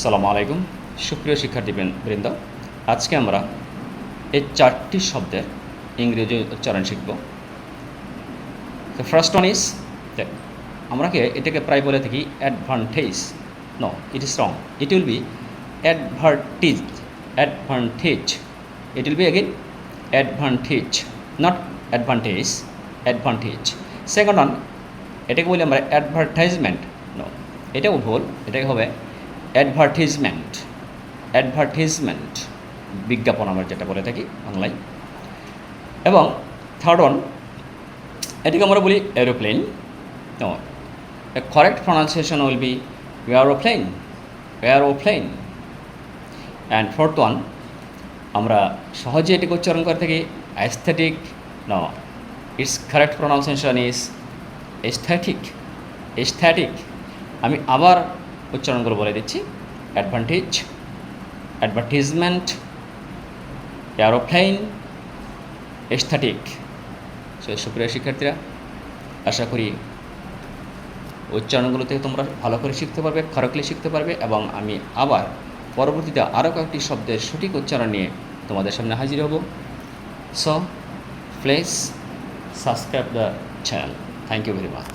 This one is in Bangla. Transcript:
সালামু আলাইকুম। সুপ্রিয় শিক্ষার্থী বৃন্দ, আজকে আমরা এই চারটি শব্দের ইংরেজি উচ্চারণ শিখব। ফার্স্ট ওয়ান ইজ আমরা কি এটাকে প্রায় বলে থাকি advantage no it is wrong it will be advertise advantage it will be again advantage not advantage advantage second one এটাকে বলি আমরা অ্যাডভার্টাইজমেন্ট নো এটাও ভুল, এটাকে হবে অ্যাডভার্টিজমেন্ট অ্যাডভার্টিজমেন্ট বিজ্ঞাপন আমরা যেটা বলে থাকি বাংলায় এবং থার্ড ওয়ান এটিকে আমরা বলি aeroplane a correct pronunciation will be aeroplane aeroplane and fourth one আমরা সহজে এটিকে উচ্চারণ করে থাকি aesthetic no it's correct pronunciation is aesthetic aesthetic আমি আবার উচ্চারণগুলো বলে দিচ্ছি। Advantage advertisement aeroplane aesthetic so সুপ্রিয় শিক্ষার্থীরা, আশা করি উচ্চারণগুলো থেকে তোমরা ভালো করে শিখতে পারবে খারাকলি শিখতে পারবে এবং আমি আবার পরবর্তীতে আরও কয়েকটি শব্দের সঠিক উচ্চারণ নিয়ে তোমাদের সামনে হাজির হব। So please subscribe the channel thank you very much